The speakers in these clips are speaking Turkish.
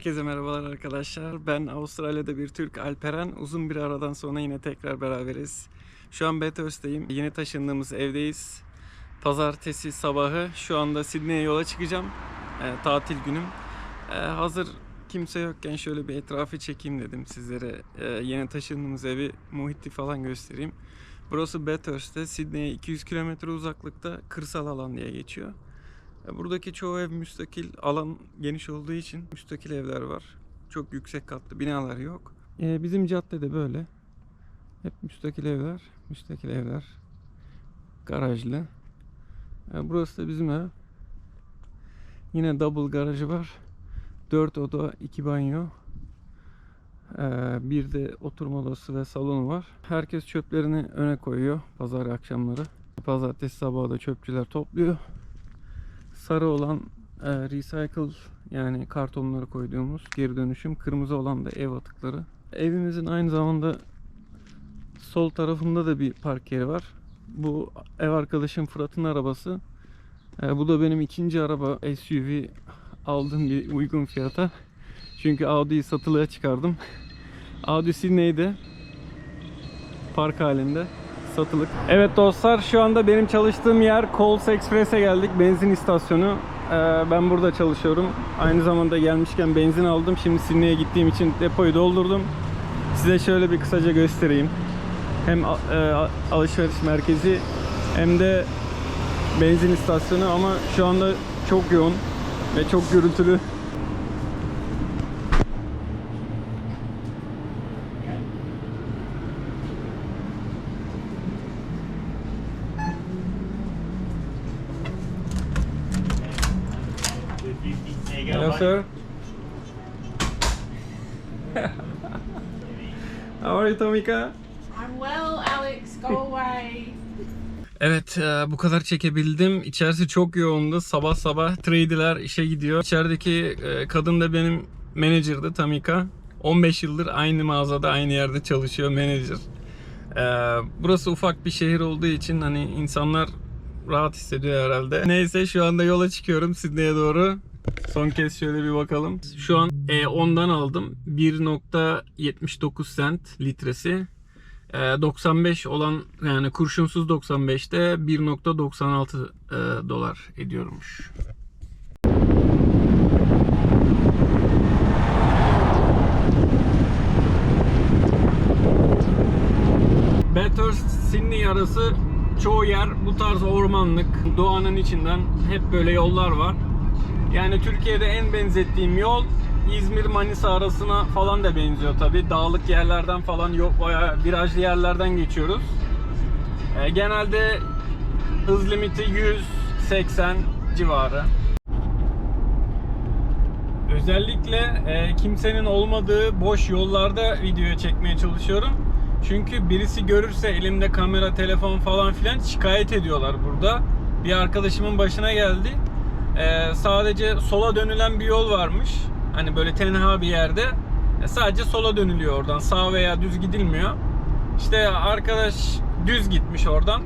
Herkese merhabalar arkadaşlar. Ben Avustralya'da bir Türk Alperen. Uzun bir aradan sonra yine tekrar beraberiz. Şu an Bathurst'teyim. Yeni taşındığımız evdeyiz. Pazartesi sabahı. Şu anda Sydney'e yola çıkacağım. Ee, tatil günüm. Ee, hazır kimse yokken şöyle bir etrafı çekeyim dedim sizlere. Ee, yeni taşındığımız evi, muhiti falan göstereyim. Burası Bathurst'te. Sydney'e 200 kilometre uzaklıkta kırsal alan diye geçiyor. Ya Buradaki çoğu ev müstakil, alan geniş olduğu için müstakil evler var. Çok yüksek katlı binalar yok. Ee, bizim caddede böyle. Hep müstakil evler, müstakil evler. Garajlı. Ee, burası da bizim ev. Yine double garajı var. 4 oda, 2 banyo. Ee, bir de oturma odası ve salonu var. Herkes çöplerini öne koyuyor pazar akşamları. Pazartesi sabahı da çöpçüler topluyor sarı olan e, recycle yani kartonları koyduğumuz geri dönüşüm, kırmızı olan da ev atıkları. Evimizin aynı zamanda sol tarafında da bir park yeri var. Bu ev arkadaşım Fırat'ın arabası. E, bu da benim ikinci araba SUV aldığım bir uygun fiyata. Çünkü Audi'yi satılığa çıkardım. Audi Sydney'de park halinde satılık. Evet dostlar şu anda benim çalıştığım yer Coles Express'e geldik. Benzin istasyonu. Ee, ben burada çalışıyorum. Aynı zamanda gelmişken benzin aldım. Şimdi Sydney'e gittiğim için depoyu doldurdum. Size şöyle bir kısaca göstereyim. Hem e, alışveriş merkezi hem de benzin istasyonu ama şu anda çok yoğun ve çok gürültülü. There you go. Hello mate. Sir. How are you Tomika? I'm well, Alex. Go away. Evet e, bu kadar çekebildim. İçerisi çok yoğundu. Sabah sabah trader'ler işe gidiyor. İçerideki e, kadın da benim menajerdi Tamika. 15 yıldır aynı mağazada aynı yerde çalışıyor menajer. E, Burası ufak bir şehir olduğu için hani insanlar rahat hissediyor herhalde. Neyse şu anda yola çıkıyorum Sydney'e doğru. Son kez şöyle bir bakalım. Şu an E10'dan aldım. 1.79 cent litresi. Ee, 95 olan yani kurşunsuz 95'te 1.96 e, dolar ediyormuş. Bathurst Sydney arası çoğu yer bu tarz ormanlık doğanın içinden hep böyle yollar var. Yani Türkiye'de en benzettiğim yol İzmir Manisa arasına falan da benziyor tabi. Dağlık yerlerden falan yok bayağı virajlı yerlerden geçiyoruz. Ee, genelde hız limiti 180 civarı. Özellikle e, kimsenin olmadığı boş yollarda video çekmeye çalışıyorum. Çünkü birisi görürse elimde kamera, telefon falan filan şikayet ediyorlar burada. Bir arkadaşımın başına geldi. E, sadece sola dönülen bir yol varmış. Hani böyle tenha bir yerde. E, sadece sola dönülüyor oradan. Sağ veya düz gidilmiyor. İşte arkadaş düz gitmiş oradan.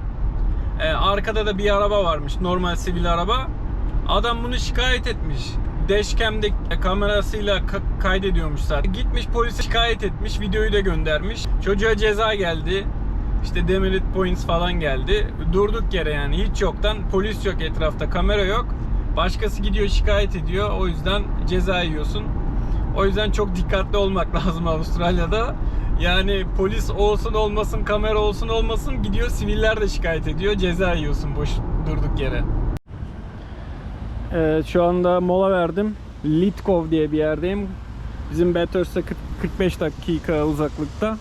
E, arkada da bir araba varmış. Normal sivil araba. Adam bunu şikayet etmiş. Dashcam'de kamerasıyla ka- kaydediyormuş zaten. Gitmiş polise şikayet etmiş. Videoyu da göndermiş. Çocuğa ceza geldi. İşte demerit points falan geldi. Durduk yere yani hiç yoktan polis yok etrafta kamera yok. Başkası gidiyor şikayet ediyor. O yüzden ceza yiyorsun. O yüzden çok dikkatli olmak lazım Avustralya'da. Yani polis olsun olmasın, kamera olsun olmasın gidiyor siviller de şikayet ediyor. Ceza yiyorsun boş durduk yere. Evet, şu anda mola verdim. Litkov diye bir yerdeyim. Bizim Bathurst'a 40 45 dakika uzaklıkta.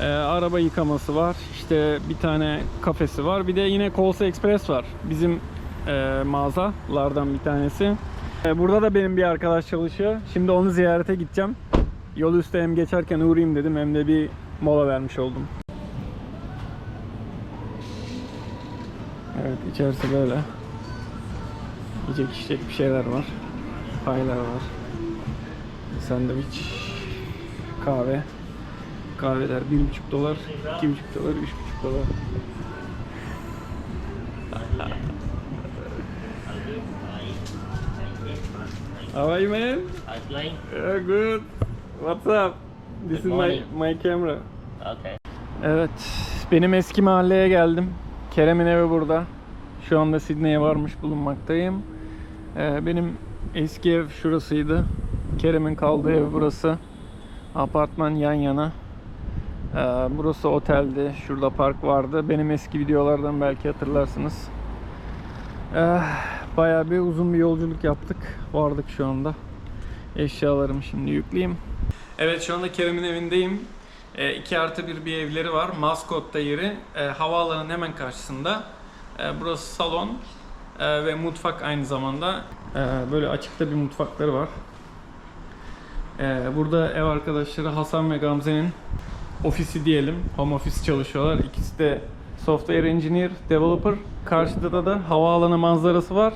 Ee, araba yıkaması var. İşte bir tane kafesi var. Bir de yine Coles Express var. Bizim e, mağazalardan bir tanesi. Ee, burada da benim bir arkadaş çalışıyor. Şimdi onu ziyarete gideceğim. Yol üstü hem geçerken uğrayayım dedim hem de bir mola vermiş oldum. Evet içerisi böyle. Yiyecek içecek bir şeyler var. Paylar var. Sandviç, kahve. Kahveler 1,5 dolar, 2,5 dolar, 3,5 dolar. How are you, man? I'm playing. Yeah, good. What's up? This is Good my morning. my camera. Okay. Evet, benim eski mahalleye geldim. Kerem'in evi burada. Şu anda Sydney'e varmış bulunmaktayım. Ee, benim eski ev şurasıydı. Kerem'in kaldığı ev burası. Apartman yan yana. Ee, burası oteldi. Şurada park vardı. Benim eski videolardan belki hatırlarsınız. Ee, bayağı bir uzun bir yolculuk yaptık. Vardık şu anda. Eşyalarımı şimdi yükleyeyim. Evet şu anda Kerem'in evindeyim. 2 artı bir bir evleri var. Maskot'ta yeri. E, havaalanının hemen karşısında. E, burası salon e, ve mutfak aynı zamanda. E, böyle açıkta bir mutfakları var. E, burada ev arkadaşları Hasan ve Gamze'nin ofisi diyelim. Home office çalışıyorlar. İkisi de software engineer, developer. Karşıda da, havaalanı manzarası var.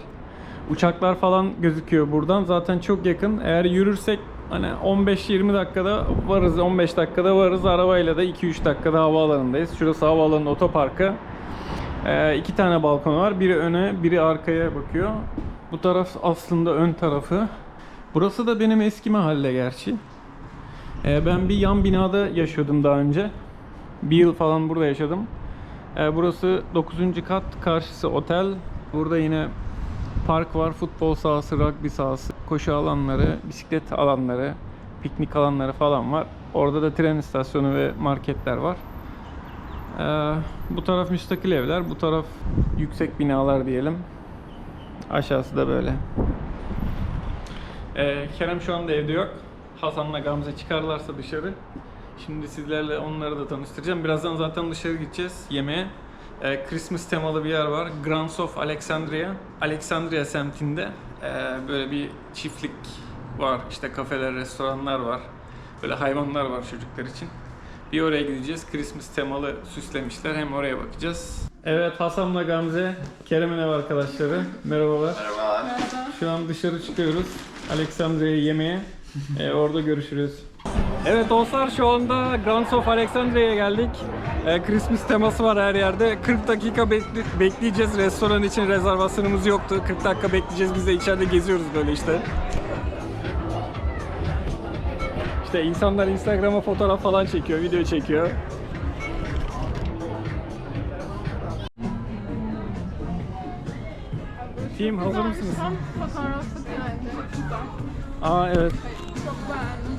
Uçaklar falan gözüküyor buradan. Zaten çok yakın. Eğer yürürsek hani 15-20 dakikada varız, 15 dakikada varız. Arabayla da 2-3 dakikada havaalanındayız. Şurası havaalanının otoparkı. Ee, iki tane balkon var. Biri öne, biri arkaya bakıyor. Bu taraf aslında ön tarafı. Burası da benim eski mahalle gerçi. Ee, ben bir yan binada yaşıyordum daha önce. Bir yıl falan burada yaşadım. Ee, burası 9. kat, karşısı otel. Burada yine park var, futbol sahası, rugby sahası, koşu alanları, bisiklet alanları, piknik alanları falan var. Orada da tren istasyonu ve marketler var. Ee, bu taraf müstakil evler, bu taraf yüksek binalar diyelim. Aşağısı da böyle. Ee, Kerem şu anda evde yok. Hasan'la Gamze çıkarlarsa dışarı. Şimdi sizlerle onları da tanıştıracağım. Birazdan zaten dışarı gideceğiz yemeğe. Ee, Christmas temalı bir yer var. Grounds of Alexandria. Alexandria semtinde ee, böyle bir çiftlik var. İşte kafeler, restoranlar var. Böyle hayvanlar var çocuklar için. Bir oraya gideceğiz. Christmas temalı süslemişler. Hem oraya bakacağız. Evet Hasan'la Gamze, Kerem'in ev arkadaşları. Merhabalar. Şu an dışarı çıkıyoruz. Alexandria'ya yemeğe. Ee, orada görüşürüz. Evet dostlar şu anda Grounds of Alexandria'ya geldik. Ee, Christmas teması var her yerde. 40 dakika bekle- bekleyeceğiz. Restoran için rezervasyonumuz yoktu. 40 dakika bekleyeceğiz. Biz de içeride geziyoruz böyle işte. İşte insanlar Instagram'a fotoğraf falan çekiyor, video çekiyor. Team hazır mısınız? Fotoğrafı geldi. Aa evet. Çok beğendim.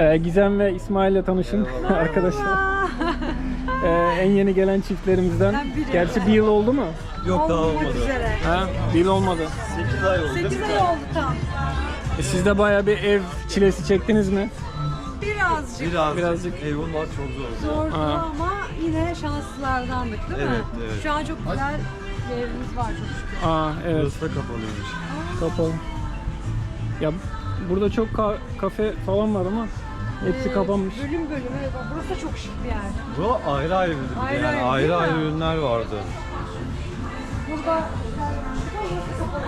e, Gizem ve İsmail'le tanışın arkadaşlar. E, en yeni gelen çiftlerimizden. Gerçi bir yıl oldu mu? Yok daha olmadı. üzere. Ha, bir yıl olmadı. 8 ay oldu. 8 ay oldu tam. E, siz de bayağı bir ev çilesi çektiniz mi? Birazcık Biraz, Birazcık- ev bulmak çok zor. zordu Aa. ama yine şanslılardandık değil mi? Evet, evet. Şu an çok güzel bir evimiz var çok şükür. Aa evet Burası da kapalıymış. kapalı. Ya burada çok ka- kafe falan var ama hepsi kapanmış. Bölüm bölüm evet bak burası da çok şık bir yer. Bu ayrı ayrı bir Ayrı yani ayrı, ayrı değil ayrı mi? ürünler vardı. Burada burası kapalı.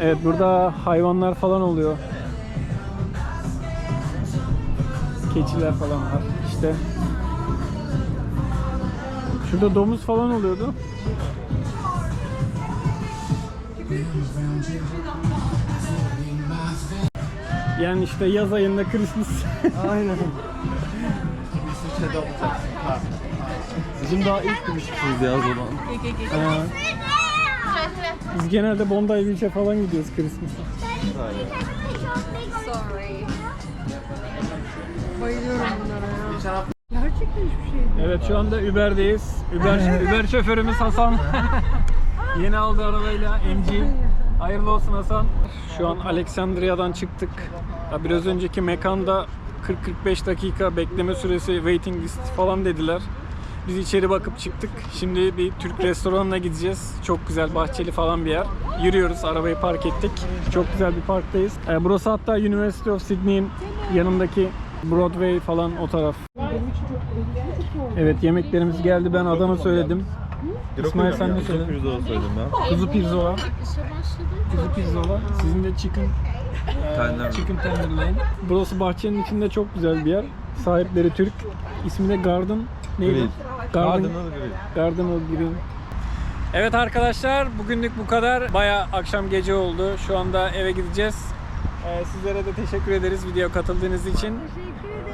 Evet burada hayvanlar falan oluyor. Keçiler falan var işte. Şurada domuz falan oluyordu. Yani işte yaz ayında Christmas. Aynen. Bizim daha ilk Christmas'ımız ya o zaman. Ha. Biz genelde Bondi Beach'e falan gidiyoruz Christmas'a. Sorry. Bayılıyorum bunlara ya. Gerçekten hiçbir şey değil. Evet şu anda Uber'deyiz. Uber, Uber şoförümüz Hasan. Yeni aldı arabayla MG. Hayırlı olsun Hasan. Şu an Alexandria'dan çıktık. Ya biraz önceki mekanda 40-45 dakika bekleme süresi waiting list falan dediler. Biz içeri bakıp çıktık. Şimdi bir Türk restoranına gideceğiz. Çok güzel bahçeli falan bir yer. Yürüyoruz, arabayı park ettik. Çok güzel bir parktayız. Ee, burası hatta University of Sydney'in yanındaki Broadway falan o taraf. Evet yemeklerimiz geldi. Ben Adana söyledim. İsmail sen ne söyledin? Pirzola söyledim ben. Kuzu pirzola. Kuzu pirzola. Sizin de chicken Tender. Chicken tenderloin. Burası bahçenin içinde çok güzel bir yer. Sahipleri Türk. İsmi de Garden. Neydi? Grill. Garden. Garden Grill. Garden of Green. Evet arkadaşlar bugünlük bu kadar. Baya akşam gece oldu. Şu anda eve gideceğiz. Ee, sizlere de teşekkür ederiz video katıldığınız için. Teşekkür ederiz.